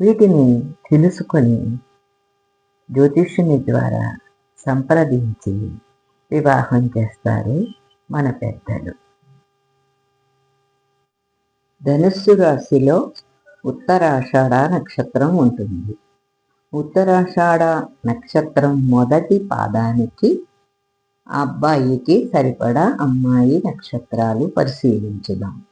వీటిని తెలుసుకొని జ్యోతిష్యుని ద్వారా సంప్రదించి వివాహం చేస్తారు మన పెద్దలు. ధనుస్సు రాశిలో ఉత్తరాషాఢ నక్షత్రం ఉంటుంది. ఉత్తరాషాఢ నక్షత్రం మొదటి పాదానికి ఆ అబ్బాయికి సరిపడా అమ్మాయి నక్షత్రాలు పరిశీలించుదాం.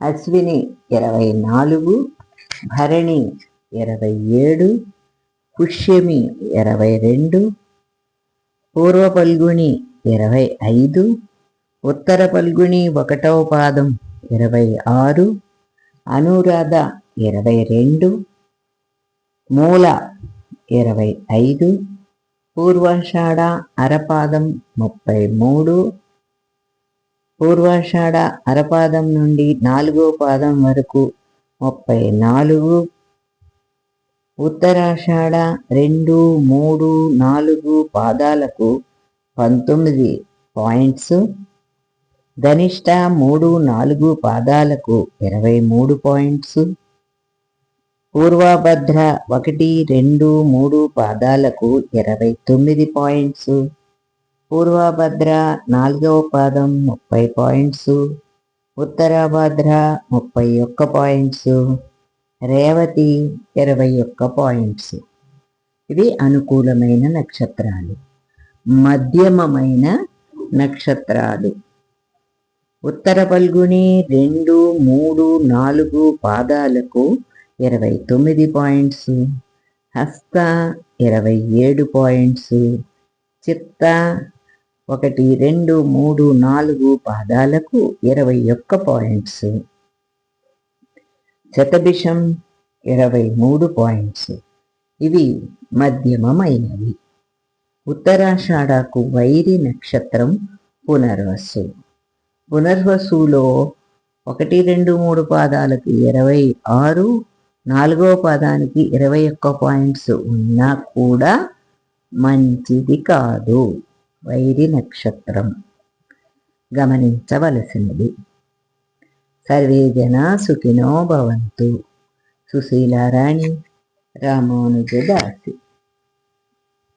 అశ్విని ఇరవై నాలుగు భరణి ఇరవై ఏడు పుష్యమి ఇరవై రెండు పూర్వ పల్గుని ఇరవై ఐదు ఉత్తర పల్గుని ఒకటవ పాదం ఇరవై ఆరు అనురాధ ఇరవై రెండు మూల ఇరవై ఐదు పూర్వాషాఢ అరపాదం ముప్పై మూడు పూర్వాషాఢ అరపాదం నుండి నాలుగో పాదం వరకు ముప్పై నాలుగు. ఉత్తరాషాఢ రెండు మూడు నాలుగు పాదాలకు పంతొమ్మిది పాయింట్స్. ధనిష్ట మూడు నాలుగు పాదాలకు ఇరవై మూడు పాయింట్స్. పూర్వభద్ర ఒకటి రెండు మూడు పాదాలకు ఇరవై తొమ్మిది పాయింట్స్. పూర్వభద్ర నాలుగవ పాదం ముప్పై పాయింట్స్. ఉత్తరాభద్ర ముప్పై ఒక్క పాయింట్స్ రేవతి ఇరవై ఒక్క పాయింట్స్ ఇవి అనుకూలమైన నక్షత్రాలు మధ్యమమైన నక్షత్రాలు. ఉత్తర పల్గుని రెండు మూడు నాలుగు పాదాలకు ఇరవై తొమ్మిది పాయింట్స్ హస్త ఇరవై ఏడు పాయింట్స్ చిత్త ఒకటి రెండు మూడు నాలుగు పాదాలకు ఇరవై ఒక్క పాయింట్స్ శతభిషం ఇరవై మూడు పాయింట్స్ ఇవి మధ్యమమైనవి. ఉత్తరాషాఢకు వైరి నక్షత్రం పునర్వసు. పునర్వసులో ఒకటి రెండు మూడు పాదాలకు ఇరవై ఆరు నాలుగో పాదానికి ఇరవై ఒక్క పాయింట్స్ ఉన్నా కూడా మంచిది కాదు. వైరి నక్షత్రం. గమనించవలసినది. సర్వే జనా సుఖినో భవంతు. సుశీలారాణి రామానుజదాసి.